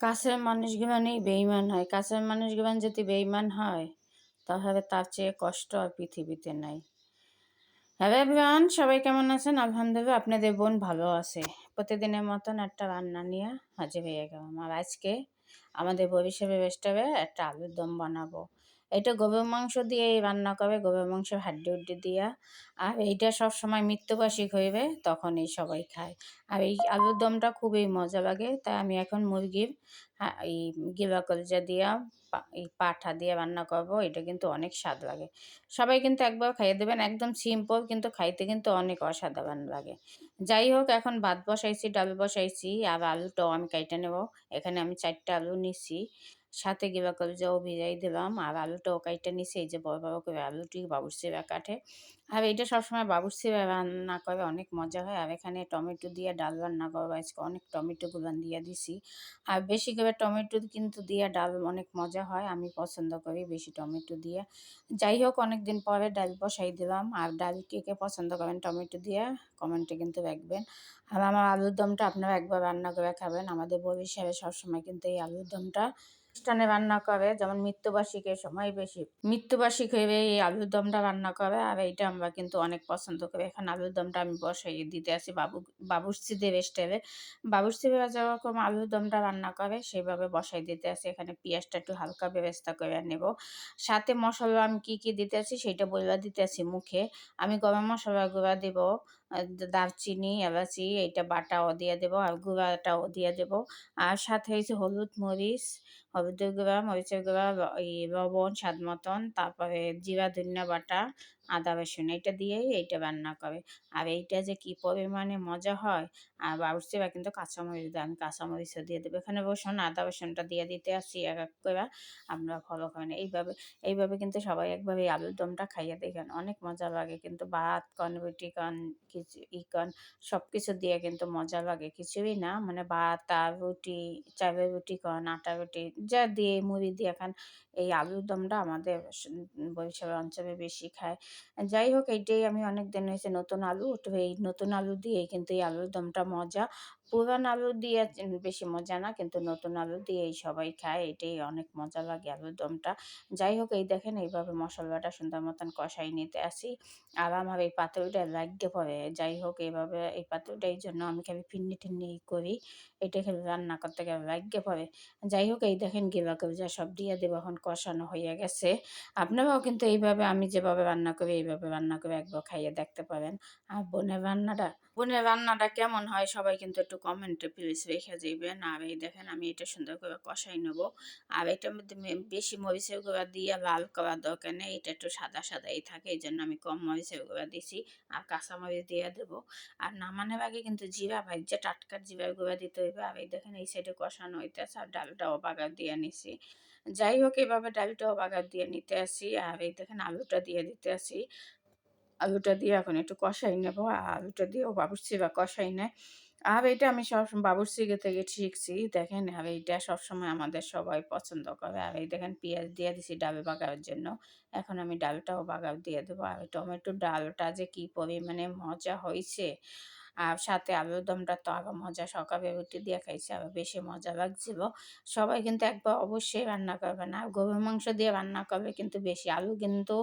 কাছের মানুষগুলানই বেইমান হয়। কাছের মানুষগুলান যদি বেইমান হয়, তাহলে তার চেয়ে কষ্ট আর পৃথিবীতে নাই। হ্যাঁ এভরিওয়ান, সবাই কেমন আছেন? আলহামদুলিল্লাহ, আপনাদের বোন ভালো আছে। প্রতিদিনের মতন একটা রান্না নিয়ে হাজির হয়ে গেলাম। আর আজকে আমাদের ভবিষ্যতে বেস্টাবে একটা আলুর দম বানাবো। এটা গরুর মাংস দিয়ে রান্না করবে গরুর মাংস হাড্ডি উড্ডি দিয়া। আর এইটা সব সময় মৃত্যুবার্ষিক হইবে তখন এই সবাই খায়। আর এই আলুর দমটা খুবই মজা লাগে, তাই আমি এখন মুরগির এই গিলা কলজা দিয়া এই পাঠা দিয়ে রান্না করব, এটা কিন্তু অনেক স্বাদ লাগে। সবাই কিন্তু একবার খাইয়ে দেবেন, একদম সিম্পল কিন্তু খাইতে কিন্তু অনেক অসাধারণ লাগে। যাই হোক, এখন ভাত বসাইছি, ডাল বসাইছি, আর আলুটাও আমি কাইটে নেব। এখানে আমি চারটা আলু নিছি। সাথে গিবা কলজাও ভিজাই দিলাম। আর আলুটাও কাইটে নিছি এই যে বড় বড় করে আলুটি বাবুরসিরা কাটে। আর এটা সবসময় বাবুর বাবুরসিরা রান্না করে অনেক মজা হয়। আর এখানে টমেটো দিয়ে ডাল রান্না করব। আজকে অনেক টমেটো গুলান দিয়ে দিছি। আর বেশি করে টমেটো কিন্তু দিয়ে ডাল অনেক মজা হয়। আমি পছন্দ করি বেশি টমেটো দিয়ে। যাই হোক অনেক দিন পরে ডাল বসাই দিলাম। আর ডাল কে কে পছন্দ করেন টমেটো দিয়ে কমেন্টে কিন্তু রাখবেন। আর আমার আলুর দমটা আপনারা একবার রান্না করে খাবেন। আমাদের বরিশালে সবসময় কিন্তু এই আলুর দমটা অনুষ্ঠানে রান্না করে, যেমন মৃত্যুবার্ষিকীর সময় বেশি। মৃত্যুবার্ষিক হয়ে এই আলুর দমটা রান্না করে, আর এইটা আমরা কিন্তু অনেক পছন্দ করি। এখানে আলুর দমটা আমি বসাই, দিতে আসি বাবু, বাবুর্চিদের স্টাইলে বাবুর্চিরা যেরকম আলুর দমটা রান্না করে সেইভাবে বসাই দিতে আসি। এখানে পেঁয়াজটা একটু হালকা ব্যবস্থা করে নেব। সাথে মশলা আমি কি কি দিতে আসি সেইটা বইলা দিতে আসি মুখে। আমি গরম মশলা গুঁড়া দেব দারচিনি, এলাচি, এইটা বাটাও দিয়ে দেবো আর গুঁড়াটাও দিয়ে দেবো। আর সাথে হয়েছে হলুদ মরিচ, হলুদের গুঁড়া, মরিচের গুঁড়া এই লবণ, স্বাদ মতন, তারপরে জিরা, ধনিয়া বাটা আদা, রসুন এটা দিয়েই এইটা রান্না করে। আর এইটা যে কি পরিমাণে মজা হয়, আর বাউসিরা কিন্তু কাঁচামরিচ দেয় আমি কাঁচামরিচও দিয়ে দেবো। এখানে বসুন আদা, রসুনটা দিয়ে দিতে আসি এক এক করে, আমরা ফলো করেন এইভাবে এইভাবে কিন্তু সবাই এই আলুর দমটা খাইয়ে দেখেন, অনেক মজা লাগে কিন্তু ভাত, কন, রুটি, কন, কিছু, ই কন সব কিছু দিয়ে কিন্তু মজা লাগে। কিছুই না মানে ভাত, আর রুটি, চালের রুটি কন, আটা রুটি, যা দিয়ে মুড়ি দিয়ে খান, এই আলুর দমটা আমাদের বরিশাল অঞ্চলে বেশি খায়। যাই হোক এইটাই আমি অনেক দিন হয়েছে নতুন আলু, তো এই নতুন আলু দিয়েই কিন্তু এই আলুর দমটা মজা। পুরান আলু দিয়ে বেশি মজা না, কিন্তু নতুন আলু দিয়েই সবাই খায়, এটাই অনেক মজা লাগে আলুর দমটা। যাই হোক, এই দেখেন, এইভাবে মশলাটা সুন্দর মতন কষাই নিতে আসি। আর আমার এই পাতুরিটা লাগতে পড়ে যাই হোক, এইভাবে এই পাতুরিটা এই জন্য আমি খালি ফিন্নি টিন্নি করি। এটা খেলে রান্না করতে গেলে লাগতে পড়ে যাই হোক, এই দেখেন, গিলা যা সব দিয়ে দেবো, এখন কষানো হয়ে গেছে। আপনারাও কিন্তু এইভাবে, আমি যেভাবে রান্না করি, এইভাবে রান্না করে একবার খাইয়ে দেখতে পারেন। আর বোনের রান্নাটা বোনের রান্নাটা কেমন হয় সবাই কিন্তু একটু কমেন্টে প্লিজ রেখে যাইবেন আর এই দেখেন আমি এটা সুন্দর করে কষাই নেব। আর এটার মধ্যে বেশি মরিচের গুঁড়া দিয়ে লাল করার দরকার নেই, এটা একটু সাদা সাদাই থাকে, এই জন্য আমি কম মরিচের গুঁড়া দিছি। আর কাঁচা মরিচ দিয়ে দেবো। আর নামানোর আগে কিন্তু জিরা ভাজছে টাটকার জিরার গুঁড়া দিতে হইবে, আর এই দেখেন এই সাইডে কষানো হইতেছে, আর ডালটাও বাগার দিয়ে নিছি। যাই হোক, এভাবে ডালটাও বাগার দিয়ে নিতে আসি, আর এই দেখেন আলুটা দিয়ে দিতে আসি। আলুটা দিয়ে এখন একটু কষাই নেব। আলুটা দিয়েও বাবুর্চি বা কষাই নেয়। আর এটা আমি সবসময় বাবুর্চিকে থেকে শিখছি, দেখেন। আর এইটা সবসময় আমাদের সবাই পছন্দ করে। আর এই দেখেন পেঁয়াজ দিয়ে দিছি ডাবে বাগার জন্য। এখন আমি ডালটাও বাগার দিয়ে দেবো। আর টমেটোর ডালটা যে কী পরিমাণে মজা হয়েছে। আর সাথে আলুর দমটা তো আরও মজা, সকালে রুটি দিয়ে খাইছি আরও বেশি মজা লাগছিল। সবাই কিন্তু একবার অবশ্যই রান্না করবে না। গরুর মাংস দিয়ে রান্না করবে কিন্তু বেশি আলু কিন্তু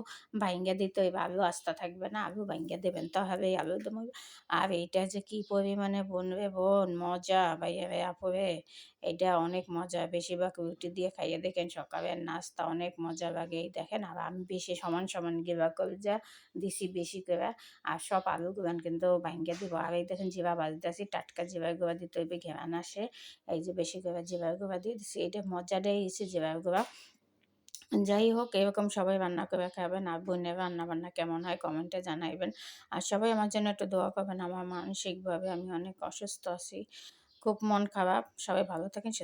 ভাঙ্গে দিতে হইবে, আলু আস্তা থাকবে না, আলু ভাঙ্গে দেবেন তাহলে আলুর দম আর এইটা যে কী পরিমাণে বনবে বোন, মজা, ভাইয়া ভাইয়া এটা অনেক মজা। বেশিরভাগ রুটি দিয়ে খাইয়ে দেখেন সকালের নাস্তা অনেক মজা লাগে, এই দেখেন। আর আমি বেশি সমান সমান গিবা যা দিছি বেশি করে, আর সব আলুগুলান কিন্তু ভাঙ্গে দিব। আর এই দেখেন জিবা বাজতেছি টাটকা জিবার গোবা দিতে হইবে ঘেরান আসে এই যে বেশি করে জিবার গোবা দিয়ে দিছি এটা মজাটাই এসে জিবার গোবা যাই হোক, এরকম সবাই রান্না করে খাবেন, আর বোনের রান্না বান্না কেমন হয় কমেন্টে জানাইবেন। আর সবাই আমার জন্য একটু দোয়া করবেন, আমার মানসিকভাবে আমি অনেক অসুস্থ আছি, খুব মন খারাপ, সবাই ভালো থাকেন, সুস্থ